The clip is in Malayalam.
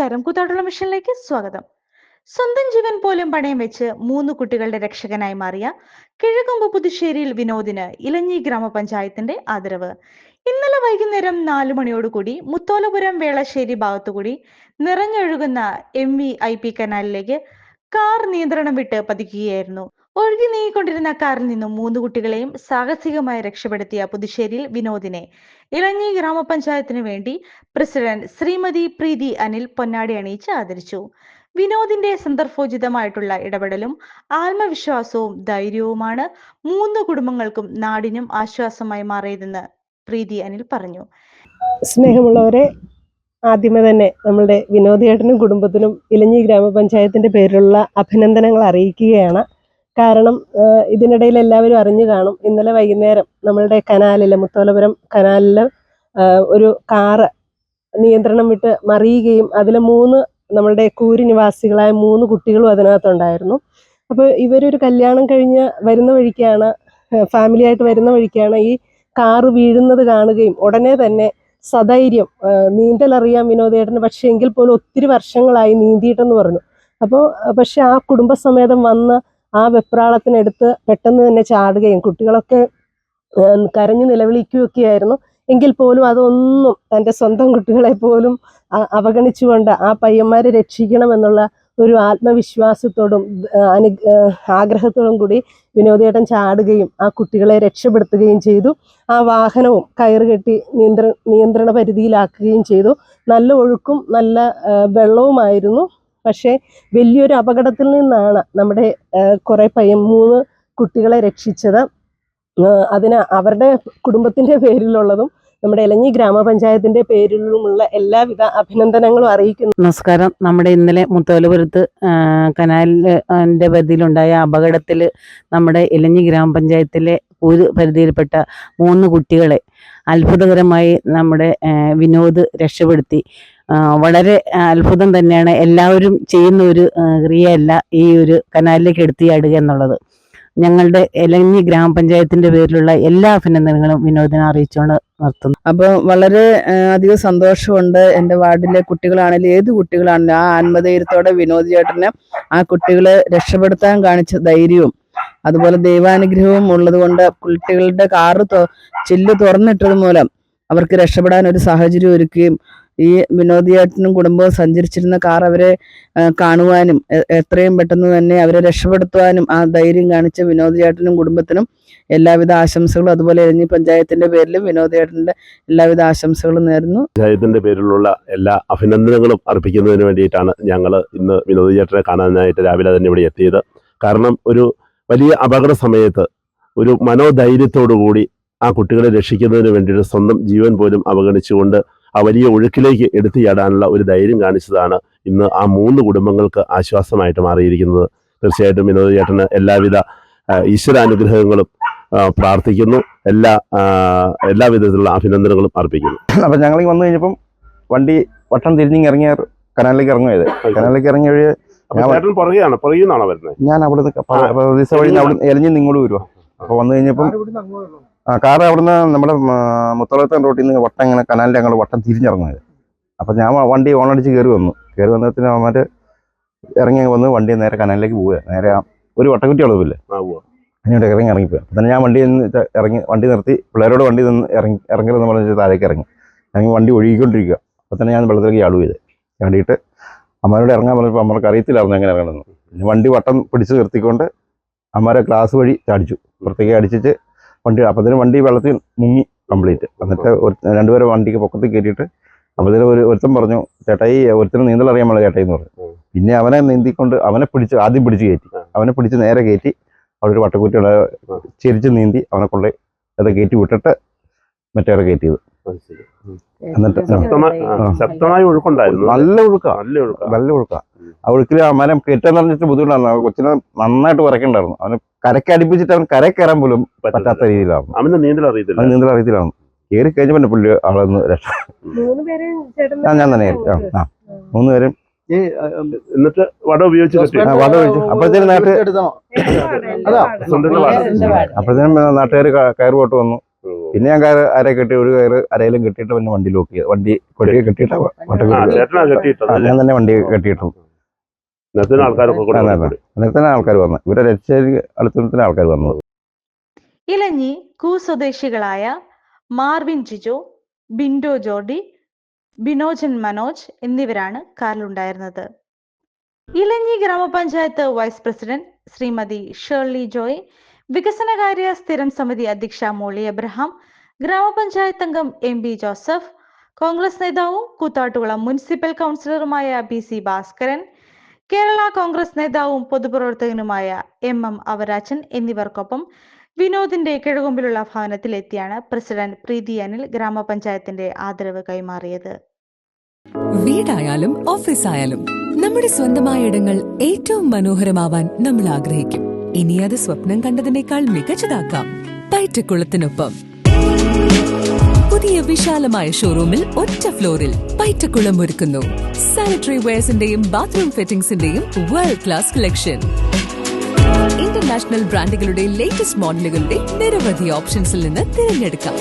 നമസ്കാരം. കൂത്താട്ടുള്ള മിഷനിലേക്ക് സ്വാഗതം. സ്വന്തം ജീവൻ പോലും പണയം വെച്ച് മൂന്ന് കുട്ടികളുടെ രക്ഷകനായി മാറിയ കിഴക്കൊമ്പ് പുതുശ്ശേരിയിൽ വിനോദിന് ഇലഞ്ഞി ഗ്രാമപഞ്ചായത്തിന്റെ ആദരവ്. ഇന്നലെ വൈകുന്നേരം നാലു മണിയോടുകൂടി മുത്തോലപുരം വേളശ്ശേരി ഭാഗത്തുകൂടി നിറഞ്ഞൊഴുകുന്ന എം വി ഐ പി കനാലിലേക്ക് കാർ നിയന്ത്രണം വിട്ട് പതിക്കുകയായിരുന്നു. ഒഴുകി നീങ്ങിക്കൊണ്ടിരുന്ന കാറിൽ നിന്നും മൂന്ന് കുട്ടികളെയും സാഹസികമായി രക്ഷപ്പെടുത്തിയ പുതുശ്ശേരിയിൽ വിനോദിനെ ഇളഞ്ഞി ഗ്രാമപഞ്ചായത്തിന് വേണ്ടി പ്രസിഡന്റ് ശ്രീമതി പ്രീതി അനിൽ പൊന്നാടി അണിയിച്ച് ആദരിച്ചു. വിനോദിന്റെ സന്ദർഭോചിതമായിട്ടുള്ള ഇടപെടലും ആത്മവിശ്വാസവും ധൈര്യവുമാണ് മൂന്ന് കുടുംബങ്ങൾക്കും നാടിനും ആശ്വാസമായി മാറിയതെന്ന് പ്രീതി അനിൽ പറഞ്ഞു. സ്നേഹമുള്ളവരെ ആദ്യമേ തന്നെ നമ്മളുടെ വിനോദേട്ടനും കുടുംബത്തിനും ഇലഞ്ഞി ഗ്രാമപഞ്ചായത്തിന്റെ പേരിലുള്ള അഭിനന്ദനങ്ങൾ അറിയിക്കുകയാണ്. കാരണം ഇതിനിടയിൽ എല്ലാവരും അറിഞ്ഞു കാണും. ഇന്നലെ വൈകുന്നേരം നമ്മളുടെ കനാലിലെ മുത്തോലപുരം കനാലിൽ ഒരു കാറ് നിയന്ത്രണം വിട്ട് മറിയുകയും അതിൽ മൂന്ന് നമ്മളുടെ കൂരി നിവാസികളായ മൂന്ന് കുട്ടികളും അതിനകത്തുണ്ടായിരുന്നു. അപ്പോൾ ഇവരൊരു കല്യാണം കഴിഞ്ഞ് വരുന്ന വഴിക്കാണ് ഫാമിലി ആയിട്ട് വരുന്ന വഴിക്കാണ് ഈ കാറ് വീഴുന്നത് കാണുകയും ഉടനെ തന്നെ സധൈര്യം നീന്തലറിയാം വിനോദേട്ടന് പക്ഷേ എങ്കിൽ പോലും ഒത്തിരി വർഷങ്ങളായി നീന്തിയിട്ടെന്ന് പറഞ്ഞു. അപ്പോൾ പക്ഷെ ആ കുടുംബസമേതം വന്ന് ആ വെപ്രാളത്തിനെടുത്ത് പെട്ടെന്ന് തന്നെ ചാടുകയും കുട്ടികളൊക്കെ കരഞ്ഞു നിലവിളിക്കുകയൊക്കെയായിരുന്നു. എങ്കിൽ പോലും അതൊന്നും തന്റെ സ്വന്തം കുട്ടികളെ പോലും അവഗണിച്ചുകൊണ്ട് ആ പയ്യന്മാരെ രക്ഷിക്കണമെന്നുള്ള ഒരു ആത്മവിശ്വാസത്തോടും അനു ആഗ്രഹത്തോടും കൂടി വിനോദേട്ടൻ ചാടുകയും ആ കുട്ടികളെ രക്ഷപ്പെടുത്തുകയും ചെയ്തു. ആ വാഹനവും കയറ് കെട്ടി നിയന്ത്ര നിയന്ത്രണ പരിധിയിലാക്കുകയും ചെയ്തു. നല്ല ഒഴുക്കും നല്ല വെള്ളവുമായിരുന്നു. പക്ഷേ വലിയൊരു അപകടത്തിൽ നിന്നാണ് നമ്മുടെ കുറേ പയ്യൻ മൂന്ന് കുട്ടികളെ രക്ഷിച്ചത്. അതിന് അവരുടെ കുടുംബത്തിന്റെ പേരിലുള്ളതും നമ്മുടെ ഇലഞ്ഞി ഗ്രാമപഞ്ചായത്തിന്റെ പേരിലുമുള്ള എല്ലാവിധ അഭിനന്ദനങ്ങളും അറിയിക്കുന്നു. നമസ്കാരം. നമ്മുടെ ഇന്നലെ മുത്തോലപുരത്ത് കനാലിന്റെ പരിധിയിലുണ്ടായ അപകടത്തിൽ നമ്മുടെ ഇലഞ്ഞി ഗ്രാമപഞ്ചായത്തിലെ ഒരു പരിധിയിൽപ്പെട്ട മൂന്ന് കുട്ടികളെ അത്ഭുതകരമായി നമ്മുടെ വിനോദ് രക്ഷപ്പെടുത്തി. വളരെ അത്ഭുതം തന്നെയാണ് എല്ലാവരും ചെയ്യുന്ന ഒരു ക്രിയയല്ല ഈ ഒരു കനാലിലേക്ക് എടുത്തിയാടുക എന്നുള്ളത്. ഞങ്ങളുടെ എലഞ്ഞി ഗ്രാമപഞ്ചായത്തിന്റെ പേരിലുള്ള എല്ലാ അഭിനന്ദനങ്ങളും വിനോദിനെ അറിയിച്ചുകൊണ്ട് നിർത്തുന്നു. അപ്പോൾ വളരെ അധികം സന്തോഷമുണ്ട് എന്റെ വാർഡിലെ കുട്ടികളാണെങ്കിലും ഏത് കുട്ടികളാണെങ്കിലും ആ ആത്മധൈര്യത്തോടെ വിനോദ് ചേട്ടന് ആ കുട്ടികളെ രക്ഷപ്പെടുത്താൻ കാണിച്ച ധൈര്യവും അതുപോലെ ദൈവാനുഗ്രഹവും ഉള്ളതുകൊണ്ട് കുട്ടികളുടെ കാറ് ചില്ല് തുറന്നിട്ടത് മൂലം അവർക്ക് രക്ഷപ്പെടാൻ ഒരു സാഹചര്യം ഒരുക്കുകയും ഈ വിനോദിയേട്ടനും കുടുംബവും സഞ്ചരിച്ചിരുന്ന കാർ അവരെ കാണുവാനും എത്രയും പെട്ടെന്ന് തന്നെ അവരെ രക്ഷപ്പെടുത്തുവാനും ആ ധൈര്യം കാണിച്ച വിനോദിയേട്ടനും കുടുംബത്തിനും എല്ലാവിധ ആശംസകളും. അതുപോലെ എരഞ്ഞി പഞ്ചായത്തിന്റെ പേരിലും വിനോദിയേട്ടന്റെ എല്ലാവിധ ആശംസകളും നേരുന്നു. പഞ്ചായത്തിന്റെ പേരിലുള്ള എല്ലാ അഭിനന്ദനങ്ങളും അർപ്പിക്കുന്നതിന് വേണ്ടിയിട്ടാണ് ഞങ്ങൾ ഇന്ന് വിനോദിയേട്ടനെ കാണാനായിട്ട് രാവിലെ തന്നെ ഇവിടെ എത്തിയത്. കാരണം ഒരു വലിയ അപകട സമയത്ത് ഒരു മനോധൈര്യത്തോടു കൂടി ആ കുട്ടികളെ രക്ഷിക്കുന്നതിന് വേണ്ടിയിട്ട് സ്വന്തം ജീവൻ പോലും അവഗണിച്ചുകൊണ്ട് ആ വലിയ ഒഴുക്കിലേക്ക് എടുത്തു ചാടാനുള്ള ഒരു ധൈര്യം കാണിച്ചതാണ് ഇന്ന് ആ മൂന്ന് കുടുംബങ്ങൾക്ക് ആശ്വാസമായിട്ട് മാറിയിരിക്കുന്നത്. തീർച്ചയായിട്ടും വിനോദ ചേട്ടന് എല്ലാവിധ ഈശ്വരാനുഗ്രഹങ്ങളും പ്രാർത്ഥിക്കുന്നു. എല്ലാ എല്ലാ വിധത്തിലുള്ള അഭിനന്ദനങ്ങളും അർപ്പിക്കുന്നു. അപ്പം ഞങ്ങൾ വന്നു കഴിഞ്ഞപ്പം വണ്ടി വട്ടം തിരിഞ്ഞിങ് ഇറങ്ങിയ കനാലിലേക്ക് ഇറങ്ങിയത് കനാലിലേക്ക് ഇറങ്ങിയ വഴി പുറകെയാണ് നിന്നാണോ വരുന്നത്? ഞാൻ അവിടുന്ന് ക- പ- പ- വഴി അവിടെ എലിഞ്ഞ് ഇങ്ങോട്ട് വരുവാ. അപ്പോൾ വന്നു കഴിഞ്ഞപ്പം ആ കാർ അവിടുന്ന് നമ്മുടെ മുത്തളത്തൻ റോട്ടിൽ നിന്ന് വട്ടം ഇങ്ങനെ കനാലിന്റെ ഞങ്ങൾ വട്ടം തിരിഞ്ഞിറങ്ങുന്നത് അപ്പം ഞാൻ വണ്ടി വണ്ടി ഓണടിച്ച് കയറി വന്നു. കയറി വന്നതിന് അവന്മാർ ഇറങ്ങി വന്ന് വണ്ടി നേരെ കനാലിലേക്ക് പോവുക നേരെ ആ ഒരു വട്ടക്കുറ്റി ഉള്ളതില്ലേ? അതിനോട് ഇറങ്ങി ഇറങ്ങിപ്പോയി. അപ്പം തന്നെ ഞാൻ വണ്ടി നിന്ന് ഇറങ്ങി വണ്ടി നിർത്തി. പിള്ളേരോട് വണ്ടി നിന്ന് ഇറങ്ങി ഇറങ്ങരുതെന്ന് പറഞ്ഞ് താഴേക്ക് ഇറങ്ങി. ഇറങ്ങി വണ്ടി ഒഴുകിക്കൊണ്ടിരിക്കുക അപ്പം തന്നെ ഞാൻ വെള്ളത്തിലേക്ക് ചാടുക ചെയ്ത്. ചാടിയിട്ട് അമ്മയോട് ഇറങ്ങാൻ പറഞ്ഞപ്പോൾ അമ്മയ്ക്ക് അറിയത്തില്ലായിരുന്നു എങ്ങനെ ഇറങ്ങണമെന്ന്. പിന്നെ വണ്ടി വട്ടം പിടിച്ച് നിർത്തിക്കൊണ്ട് അമ്മരെ ക്ലാസ് വഴി ചാടിച്ചു. പുറത്തേക്ക് അടിച്ചിട്ട് വണ്ടി അപ്പത്തിന് വണ്ടി വെള്ളത്തിൽ മുങ്ങി കംപ്ലീറ്റ് എന്നിട്ട് ഒരു രണ്ടുപേരെ വണ്ടിക്ക് പൊക്കത്തിൽ കയറ്റിയിട്ട് അപ്പത്തിന് ഒരു ഒരുത്തൻ പറഞ്ഞു ചേട്ടായി ഒരുത്തിന് നീന്തൽ അറിയാൻ പാടില്ല ചേട്ടായി എന്ന് പറഞ്ഞു. പിന്നെ അവനെ നീന്തിക്കൊണ്ട് അവനെ പിടിച്ച് ആദ്യം പിടിച്ച് കയറ്റി. അവനെ പിടിച്ച് നേരെ കയറ്റി അവിടെ ഒരു വട്ടക്കുറ്റിയുള്ള ചിരിച്ച് നീന്തി അവനെ കൊണ്ട് അത് കയറ്റി വിട്ടിട്ട് മറ്റേറെ കയറ്റിയത്. എന്നിട്ട് ശക്തമായ ഒഴുക്കുണ്ടായിരുന്നു. നല്ല ഒഴുക്ക. നല്ല ഒഴുക്ക. നല്ല ഒഴുക്ക. ആ ഒഴുക്കിൽ ആ മരം കയറ്റാൻ പറഞ്ഞിട്ട് ബുദ്ധിമുട്ടായിരുന്നു കൊച്ചിനെ നന്നായിട്ട് വിറക്കണ്ടായിരുന്നു അവന് കരക്ക് അടുപ്പിച്ചിട്ട് അവൻ കര കയറാൻ പോലും പറ്റാത്ത രീതിയിലാണ് അവന് നീന്തൽ അറിയത്തില്ല. നീന്തൽ അറിയത്തില്ലായിരുന്നു. കയറി കഴിഞ്ഞ പിന്നെ പുള്ളി ആളൊന്ന് രക്ഷ ഞാൻ ഞാൻ തന്നെ കയറി ആ മൂന്ന് പേരും എന്നിട്ട് വട ഉപയോഗിച്ച് വട ഉപയോഗിച്ച്. അപ്പോഴത്തേനും നാട്ടുകാർ. അപ്പോഴത്തേനും നാട്ടുകാർ കയറി പോട്ട് വന്നു. പിന്നെ ഞാൻ കയറ് അര കെട്ടി ഒരു കയറ് അരയിലും കെട്ടിയിട്ട് പിന്നെ വണ്ടി ലോക്ക് ചെയ്ത് വണ്ടി കൊടി കെട്ടിയിട്ട് ഞാൻ തന്നെ വണ്ടി കെട്ടിയിട്ടു. അന്നേരത്തിന് ആൾക്കാർ വന്നു. ഇവരെ രക്ഷയിൽ അടുത്തത്തിന് ആൾക്കാർ വന്നത്. ഇലഞ്ഞി കൂ സ്വദേശികളായ മാർവിൻ ജിജോ ബിൻഡോ ജോർഡി ബിനോജൻ മനോജ് എന്നിവരാണ് കാറിലുണ്ടായിരുന്നത്. ഇലഞ്ഞി ഗ്രാമപഞ്ചായത്ത് vice president Srimathi Shirley Joy വികസനകാര്യ സ്ഥിരം സമിതി അധ്യക്ഷ മോളി എബ്രഹാം ഗ്രാമപഞ്ചായത്ത് അംഗം എം ബി ജോസഫ് കോൺഗ്രസ് നേതാവും കൂത്താട്ടുകുളം മുനിസിപ്പൽ കൗൺസിലറുമായ ബി സി ഭാസ്കരൻ കേരള കോൺഗ്രസ് നേതാവും പൊതുപ്രവർത്തകനുമായ എം എം അവരാജൻ എന്നിവർക്കൊപ്പം വിനോദിന്റെ കിഴകുമ്പിലുള്ള ഭവനത്തിലെത്തിയാണ് പ്രസിഡന്റ് പ്രീതി അനിൽ ഗ്രാമപഞ്ചായത്തിന്റെ ആദരവ് കൈമാറിയത്. വീടായാലും ഓഫീസായാലും നമ്മുടെ സ്വന്തമായ ഇടങ്ങൾ ഏറ്റവും മനോഹരമാവാൻ നമ്മൾ ആഗ്രഹിക്കും. ഇനി അത് സ്വപ്നം കണ്ടതിനേക്കാൾ മികച്ചതാക്കാം പയറ്റക്കുളത്തിനൊപ്പം പുതിയ വിശാലമായ ഷോറൂമിൽ ഒറ്റ ഫ്ലോറിൽ പയറ്റക്കുളം ഒരുക്കുന്നു. സാനിറ്ററി വെയർസിന്റെയും ബാത്റൂം ഫിറ്റിംഗ്സിന്റെയും വേൾഡ് ക്ലാസ് കളക്ഷൻ ഇന്റർനാഷണൽ ബ്രാൻഡുകളുടെ ലേറ്റസ്റ്റ് മോഡലുകളുടെ നിരവധി ഓപ്ഷൻസിൽ നിന്ന് തിരഞ്ഞെടുക്കാം.